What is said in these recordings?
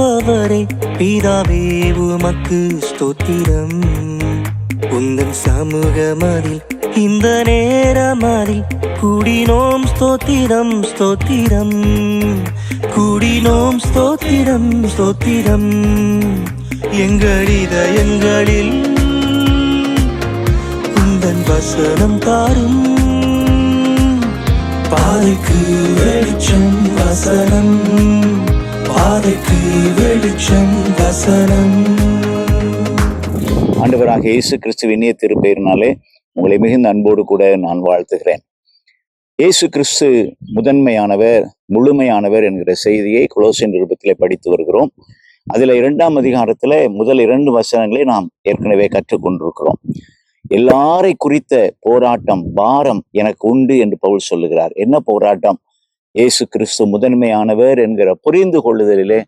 காப்பவரே பிதாவே உமக்கு ஸ்தோத்திரம். உந்தன் சமூகமதில் இந்த நேரமதில் கூடினோம் ஸ்தோத்திரம் ஸ்தோத்திரம். கூடினோம் ஸ்தோத்திரம் ஸ்தோத்திரம். எங்கள் இதயங்களில் உந்தன் வசனம் தாரும். பாதைக்கு வெளிச்சம் வசனம். பாதைக்கு வெளிச்சம் வசனம். ஆண்டவராக இயேசு கிறிஸ்து இனிய திருப்பெயரினாலே உங்களை மிகுந்த அன்போடு கூட நான் வாழ்த்துகிறேன். இயேசு கிறிஸ்து முதன்மையானவர் முழுமையானவர் என்கிற செய்தியை குலோசின் விருப்பத்தில் படித்து வருகிறோம். அதில் இரண்டாம் அதிகாரத்தில் முதல் இரண்டு வசனங்களை நாம் ஏற்கனவே கற்றுக்கொண்டிருக்கிறோம். எல்லாரை குறித்த போராட்டம் பாரம் எனக்கு உண்டு என்று பவுல் சொல்லுகிறார். என்ன போராட்டம்? இயேசு கிறிஸ்து முதன்மையானவர் என்கிற புரிந்து கொள்ளுதலிலே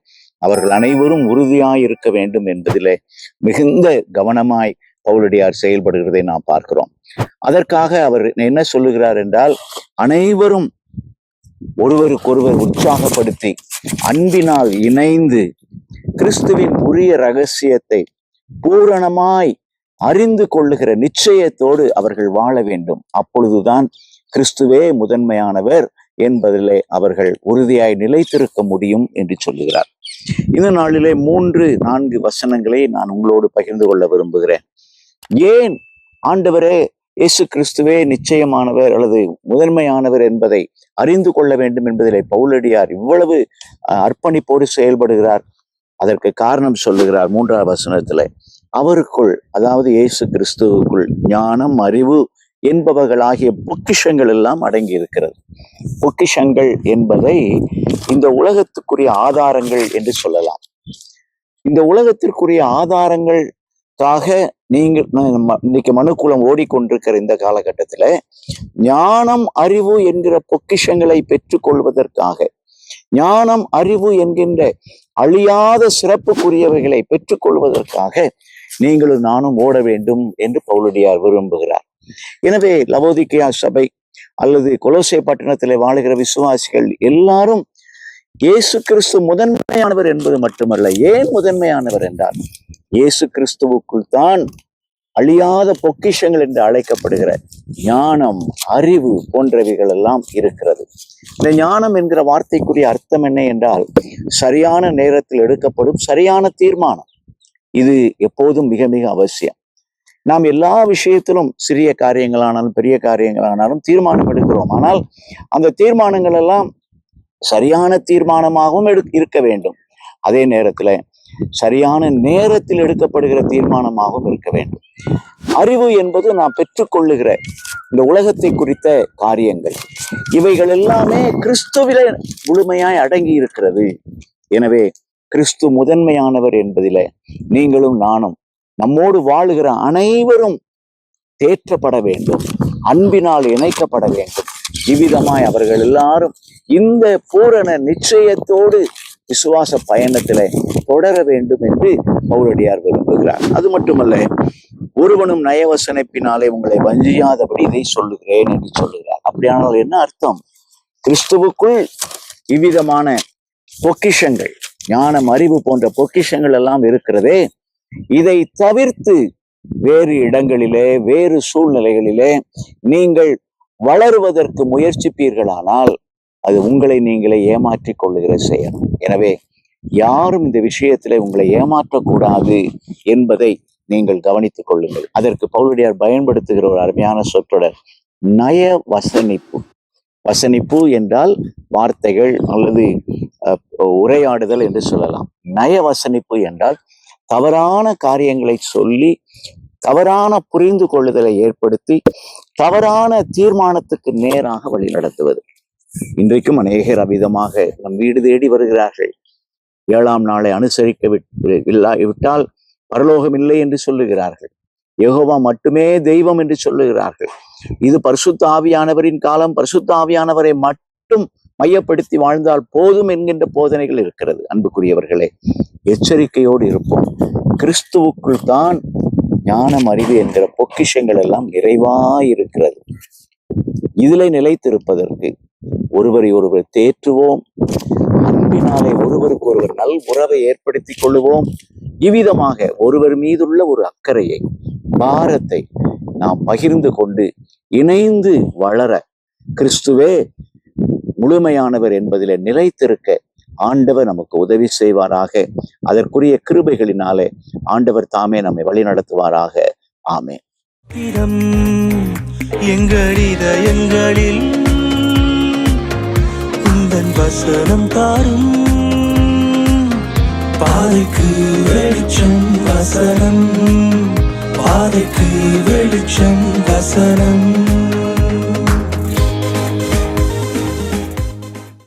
அவர்கள் அனைவரும் உறுதியாய் இருக்க வேண்டும் என்பதிலே மிகுந்த கவனமாய் பவுலடியார் செயல்படுகிறதை நாம் பார்க்கிறோம். அதற்காக அவர் என்ன சொல்லுகிறார் என்றால் அனைவரும் ஒருவருக்கொருவர் உற்சாகப்படுத்தி அன்பினால் இணைந்து கிறிஸ்துவின் உரிய ரகசியத்தை பூரணமாய் அறிந்து கொள்ளுகிற நிச்சயத்தோடு அவர்கள் வாழ வேண்டும். அப்பொழுதுதான் கிறிஸ்துவே முதன்மையானவர் என்பதிலே அவர்கள் உறுதியாய் நிலைத்திருக்க முடியும் என்று சொல்லுகிறார். இந்த நாளிலே மூன்று நான்கு வசனங்களை நான் உங்களோடு பகிர்ந்து கொள்ள விரும்புகிறேன். ஏன் ஆண்டவரே இயேசு கிறிஸ்துவே நிச்சயமானவர் அல்லது முதன்மையானவர் என்பதை அறிந்து கொள்ள வேண்டும் என்பதிலே பவுலடியார் இவ்வளவு அஹ், அர்ப்பணிப்போடு செயல்படுகிறார். அதற்கு காரணம் சொல்லுகிறார் மூன்றாவது வசனத்துல. அவருக்குள் அதாவது இயேசு கிறிஸ்துவுக்குள் ஞானம் அறிவு என்பவர்களாகிய பொக்கிஷங்கள் எல்லாம் அடங்கி இருக்கிறது. பொக்கிஷங்கள் என்பதை இந்த உலகத்துக்குரிய ஆதாரங்கள் என்று சொல்லலாம். இந்த உலகத்திற்குரிய ஆதாரங்களுக்காக நீங்கள் இன்னைக்கு மனுக்குலம் ஓடிக்கொண்டிருக்கிற இந்த காலகட்டத்துல ஞானம் அறிவு என்கிற பொக்கிஷங்களை பெற்றுக்கொள்வதற்காக ஞானம் அறிவு என்கின்ற அழியாத சிறப்புக்குரியவைகளை பெற்றுக்கொள்வதற்காக நீங்களும் நானும் ஓட வேண்டும் என்று பவுலடியார் விரும்புகிறார். எனவே லவோதிக்கையா சபை அல்லது கொலோசை பட்டணத்திலே வாழுகிற விசுவாசிகள் எல்லாரும் இயேசு கிறிஸ்து முதன்மையானவர் என்பது மட்டுமல்ல ஏன் முதன்மையானவர் என்றால் இயேசு கிறிஸ்துவுக்குள் தான் அழியாத பொக்கிஷங்கள் என்று அழைக்கப்படுகிற ஞானம் அறிவு போன்றவைகள் எல்லாம் இருக்கிறது. இந்த ஞானம் என்கிற வார்த்தைக்குரிய அர்த்தம் என்ன என்றால் சரியான நேரத்தில் எடுக்கப்படும் சரியான தீர்மானம். இது எப்போதும் மிக மிக அவசியம். நாம் எல்லா விஷயத்திலும் சிறிய காரியங்களானாலும் பெரிய காரியங்களானாலும் தீர்மானம் எடுக்கிறோம். ஆனால் அந்த தீர்மானங்கள் எல்லாம் சரியான தீர்மானமாகவும் எடு இருக்க வேண்டும். அதே நேரத்துல சரியான நேரத்தில் எடுக்கப்படுகிற தீர்மானமாகவும் இருக்க வேண்டும். அறிவு என்பது நாம் பெற்றுக்கொள்ளுகிற இந்த உலகத்தை குறித்த காரியங்கள். இவைகள் எல்லாமே கிறிஸ்துவில முழுமையாய் அடங்கி இருக்கிறது. எனவே கிறிஸ்து முதன்மையானவர் என்பதில நீங்களும் நானும் நம்மோடு வாழுகிற அனைவரும் தேற்றப்பட வேண்டும். அன்பினால் இணைக்கப்பட வேண்டும். இவ்விதமாய் அவர்கள் எல்லாரும் இந்த பூரண நிச்சயத்தோடு விசுவாச பயணத்தில் தொடர வேண்டும் என்று பவுலடியார் விரும்புகிறார். அது மட்டுமல்ல ஒருவனும் நயவசனைப்பினாலே உங்களை வஞ்சியாதபடி இதை சொல்லுகிறேன் என்று சொல்லுகிறார். அப்படியானால் என்ன அர்த்தம்? கிறிஸ்துவுக்குள் இவ்விதமான பொக்கிஷங்கள் ஞானம் அறிவு போன்ற பொக்கிஷங்கள் எல்லாம் இருக்கிறதே இதை தவிர்த்து வேறு இடங்களிலே வேறு சூழ்நிலைகளிலே நீங்கள் வளருவதற்கு முயற்சிப்பீர்களானால் அது உங்களை நீங்களே ஏமாற்றிக் கொள்ளுகிற செயல். எனவே யாரும் இந்த விஷயத்திலே உங்களை ஏமாற்றக்கூடாது என்பதை நீங்கள் கவனித்துக் கொள்ளுங்கள். அதற்கு பவுலடியார் பயன்படுத்துகிற ஒரு அருமையான சொற்றொடர் நய வசனிப்பு. வசனிப்பு என்றால் வார்த்தைகள் அல்லது உரையாடுதல் என்று சொல்லலாம். நய வசனிப்பு என்றால் தவறான காரியங்களை சொல்லி தவறான புரிந்து கொள்ளுதலை ஏற்படுத்தி தவறான தீர்மானத்துக்கு நேராக வழி நடத்துவது. இன்றைக்கும் அநேகர் அவ்விதமாக நம் வீடு தேடி வருகிறார்கள். ஏழாம் நாளை அனுசரிக்க விட்- விட்டால் பரலோகம் இல்லை என்று சொல்லுகிறார்கள். யகோவா மட்டுமே தெய்வம் என்று சொல்லுகிறார்கள். இது பரிசுத்த ஆவியானவரின் காலம். பரிசுத்த ஆவியானவரை மட்டும் மையப்படுத்தி வாழ்ந்தால் போதும் என்கின்ற போதனைகள் இருக்கிறது. அன்புக்குரியவர்களே எச்சரிக்கையோடு இருப்போம். கிறிஸ்துவுக்குள் தான் ஞானம் அறிவு என்கிற பொக்கிஷங்கள் எல்லாம் நிறைவாயிருக்கிறது இதிலே நிலைத்திருப்பதற்கு ஒருவரை ஒருவர் தேற்றுவோம். அன்பினாலே ஒருவருக்கு ஒருவர் நல் உறவை ஏற்படுத்திக் கொள்ளுவோம். இவ்விதமாக ஒருவர் மீதுள்ள ஒரு அக்கறையை பாரத்தை நாம் பகிர்ந்து கொண்டு இணைந்து வளர கிறிஸ்துவே முழுமையானவர் என்பதிலே நிலைத்திருக்க ஆண்டவர் நமக்கு உதவி செய்வாராக. அதற்குரிய கிருபைகளினாலே ஆண்டவர் தாமே நம்மை வழி நடத்துவாராக. ஆமே எங்கள் இதயங்களில் உந்தன் வசனம் தாரும். பாதைக்கு வெளிச்சம் வசனம். பாதைக்கு வெளிச்சம் வசனம்.